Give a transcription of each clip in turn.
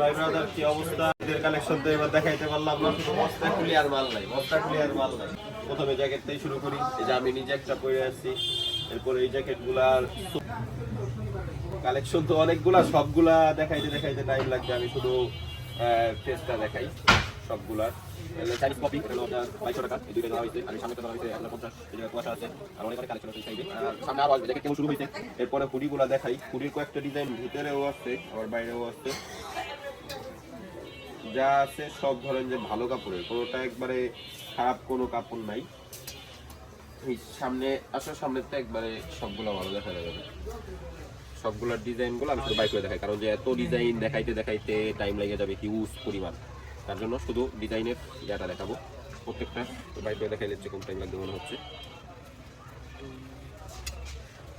ভাই ব্রাদার কি অবস্থা? এদের কালেকশন তো এবার দেখাইতে পারলাম না। শুধু বস্তা খুলি আর মাল নাই বস্তা খুলি আর মাল নাই। প্রথমে জ্যাকেট থেকে শুরু করি। এই যে আমি নিজে একটা পরে আছি এরপরে এই জ্যাকেটগুলার কালেকশন তো অনেকগুলা সবগুলা দেখাইতে দেখাইতে টাইম লাগবে। আমি শুধু ফেসটা দেখাই সবগুলার। চাইনিজ কপি হলো আপনার বাইশশো টাকা। এই দুইটা দেওয়া হয়েছে। আর সামনে দেওয়া হয়েছে আপনার পঞ্চাশ। এই জায়গায় কুয়াশা আছে। আর অনেক অনেক কালেকশন আছে সাইডে সামনে আরও আসবে জ্যাকেট কেমন শুরু হয়েছে? এরপরে হুডিগুলা দেখাই। হুডির কয়েকটা ডিজাইন ভিতরেও আছে আবার বাইরেও আছে। যা আছে সব ধরেন যে ভালো কাপড়ের, কোনোটা একবারে খারাপ, কোনো কাপড় নাই। এই সামনে, আসার সামনে তো একবারে সবগুলো ভালো দেখা যাবে। সবগুলোর ডিজাইনগুলো আমি বাই করে দেখাই, কারণ যে এত ডিজাইন দেখাইতে দেখাইতে টাইম লেগে যাবে হিউজ পরিমাণ। তার জন্য শুধু ডিজাইনের ইয়াটা দেখাবো প্রত্যেকটা। বাই করে দেখাইলে হচ্ছে কম টাইম লাগবে মনে হচ্ছে।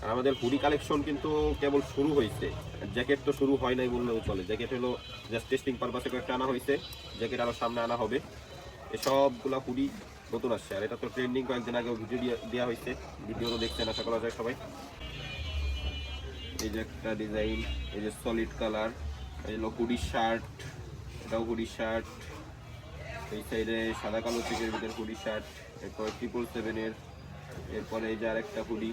আর আমাদের হুডি কালেকশন কিন্তু কেবল শুরু হয়েছে। জ্যাকেট তো শুরু হয় নাই বললেও চলে। জ্যাকেট হলো জাস্ট টেস্টিং পারপাসে কয়েকটা আনা হয়েছে। জ্যাকেট আরও সামনে আনা হবে। এসবগুলা হুডি নতুন আসছে। আর এটা তো ট্রেন্ডিং কয়েকদিন আগেও ভিডিও দেওয়া হয়েছে। ভিডিও তো দেখছেন, আশা করা যায় সবাই। এই যে একটা ডিজাইন এই যে সলিড কালার এই হলো হুডি শার্ট এটাও হুডি শার্ট এই সাইডে সাদা কালো চেকের ভিতরে হুডি শার্ট এরপর ট্রিপল সেভেনের এরপরে এই যে আরেকটা হুডি,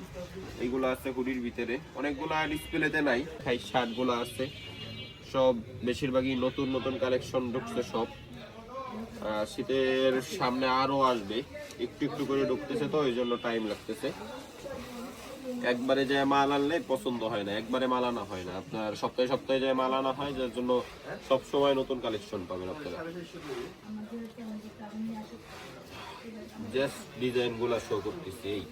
এইগুলো আছে হুডির ভিতরে। অনেকগুলো ডিসপ্লেতে নাই, খাই শার্টগুলো আছে। সব বেশিরভাগই নতুন নতুন কালেকশন ঢুকছে সব। শীতের সামনে আরও আসবে, একটু একটু করে ঢুকতেছে তো ওই জন্য টাইম লাগতেছে। একবারে যে মাল আনলে পছন্দ হয় না, একবারে মাল আনা হয় না। আপনার সপ্তাহে সপ্তাহে যে মাল আনা হয়, যার জন্য সবসময় নতুন কালেকশন পাবেন আপনারা। জাস্ট ডিজাইনগুলা শো করতেছি এই।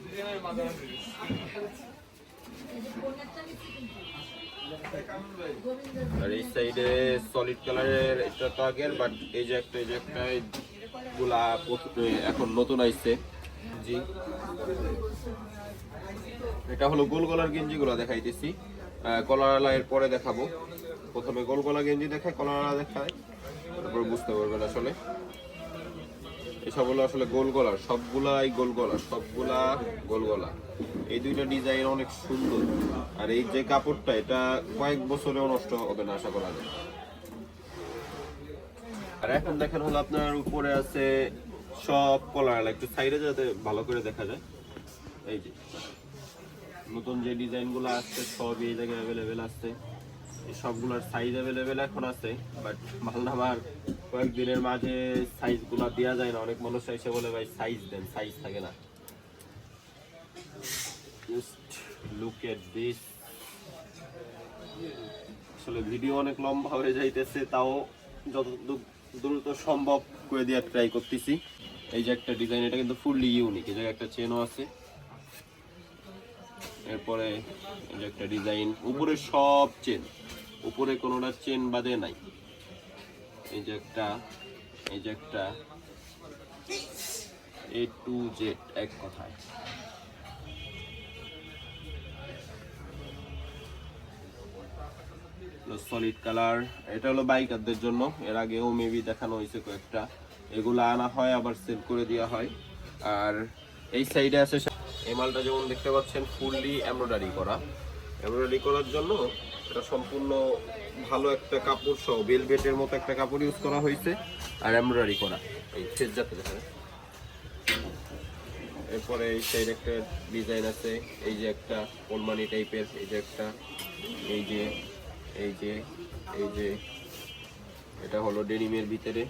আর এই সাইডে সলিড কালারের এটা তো আগের বাট এই যে একটা এই যে একটা গুলা এখন নতুন আইছে। জি। এটা হলো গোল গলার গেঞ্জি গুলা দেখাইতেছি। আহ, কলারওয়ালা এর পরে দেখাবো। প্রথমে গোল গলা গেঞ্জি দেখায় কলারওয়ালা দেখায়। তারপর বুঝতে পারবেন আসলে। এসব হলো আসলে গোল গলার, সবগুলাই গোল গলা সবগুলা গোল গলা এই দুইটা ডিজাইন অনেক সুন্দর। আর এই যে কাপড়টা, এটা কয়েক বছরেও নষ্ট হবে না, আশা করা যায়। আর এখন দেখেন হলো আপনার উপরে আছে সব কলার একটু সাইডে যাতে ভালো করে দেখা যায়। এই যে, নতুন যে ডিজাইনগুলো আসছে সব এই জায়গায় অ্যাভেলেবেল এই সবগুলোর সাইজ অ্যাভেলেবেল এখন আছে বাট মাল আমার কয়েকদিনের মাঝে সাইজগুলা দেওয়া যায় না। অনেক মানুষ এসে বলে, ভাই সাইজ দেন সাইজ থাকে না। জাস্ট লুক এট আসলে ভিডিও অনেক লম্বা হয়ে যাইতেছে, তাও যতটুকু দ্রুত সম্ভব করে দেওয়ার ট্রাই করতেছি। এই যে একটা ডিজাইন এটা কিন্তু ফুললি ইউনিক এই জায়গায় একটা চেনও আছে। এরপরে এই যে একটা ডিজাইন উপরে সব চেন উপরে কোনোটা চেন বাদে নাই। এই যে একটা, এই যে একটা এ টু জেড এক কথায়। সলিড কালার এটা হলো বাইকারদের জন্য। এর আগেও মেবি দেখানো হয়েছে কয়েকটা। এগুলো আনা হয়, আবার সেল করে দেওয়া হয়। আর এই সাইডে আছে এই মালটা যেমন দেখতে পাচ্ছেন ফুললি এমব্রয়ডারি করা। এমব্রয়ডারি করার জন্য এটা সম্পূর্ণ ভালো একটা কাপড় সহ বেলভেটের মতো একটা কাপড় ইউজ করা হয়েছে, আর এমব্রয়ডারি করা, এই ফেস যাতে দেখা এরপরে এই সাইড একটা ডিজাইন আছে, এই যে একটা ওলমানি টাইপের এই যে একটা, এই যে এই যে এই যে, এটা হলো ডেনিমের ভিতরে,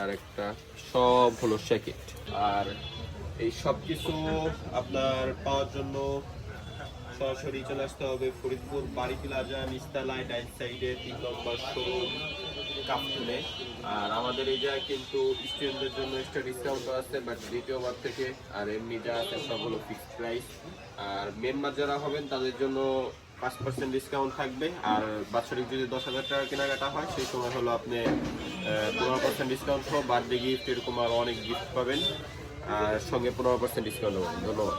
আর একটা সব হলো শ্যাকেট আর এই সব কিছু আপনার পাওয়ার জন্য সরাসরি চলে আসতে হবে ফরিদপুর বাড়ি প্লাজা নিস্তালায় ডাইন সাইডে তিন নম্বর শোরুম কাপটুনে আর আমাদের এই জায়গায় কিন্তু স্টুডেন্টদের জন্য এক্সট্রা ডিসকাউন্ট আছে বাট দ্বিতীয়বার থেকে আর এমনি যা আছে সব হলো ফিক্সড প্রাইস আর মেম্বার যারা হবেন, তাদের জন্য পাঁচ পার্সেন্ট ডিসকাউন্ট থাকবে। আর বাৎসরিক যদি দশ হাজার টাকা কেনাকাটা হয়, সেই সময় হলো আপনি পনেরো পার্সেন্ট ডিসকাউন্ট সহ বার্থডে গিফট এরকম আরও অনেক গিফট পাবেন। আর সঙ্গে পনেরো পার্সেন্ট ডিসকাউন্ট পাবেন ধন্যবাদ।